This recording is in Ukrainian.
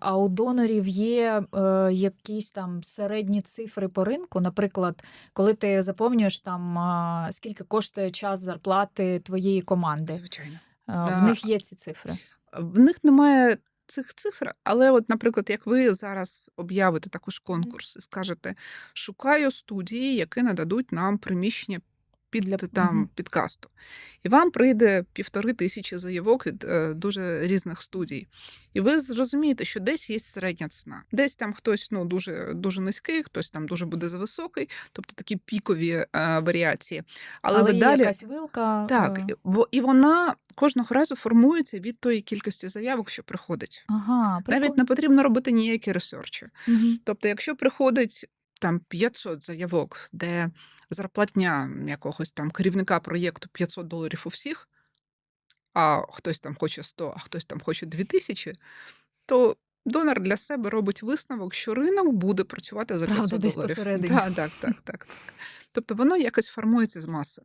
А у донорів є, е, якісь там середні цифри по ринку? Наприклад, коли ти заповнюєш там, а, скільки коштує час зарплати твоєї команди? Звичайно. Е, Да. в них є ці цифри? В них немає цих цифр, але, от, наприклад, як ви зараз об'явите також конкурс і скажете: шукаю студії, які нададуть нам приміщення під Для там підкасту. І вам прийде півтори тисячі заявок від е, дуже різних студій. І ви зрозумієте, що десь є середня ціна. Десь там хтось ну, дуже, дуже низький, хтось там дуже буде зависокий, тобто такі пікові е, варіації. Але, Але ви є далі. якась вилка. Так, е, і і вона кожного разу формується від тої кількості заявок, що приходить. Ага, Навіть прикольно. не потрібно робити ніякі ресерчі. Мгм. Тобто, якщо приходить там 500 заявок, де зарплатня якогось там керівника проєкту 500 доларів у всіх, а хтось там хоче 100, а хтось там хоче 2000, то донор для себе робить висновок, що ринок буде працювати за Правда, 500 десь доларів. посередині. Так, так, так, так, так. Тобто воно якось формується з маси.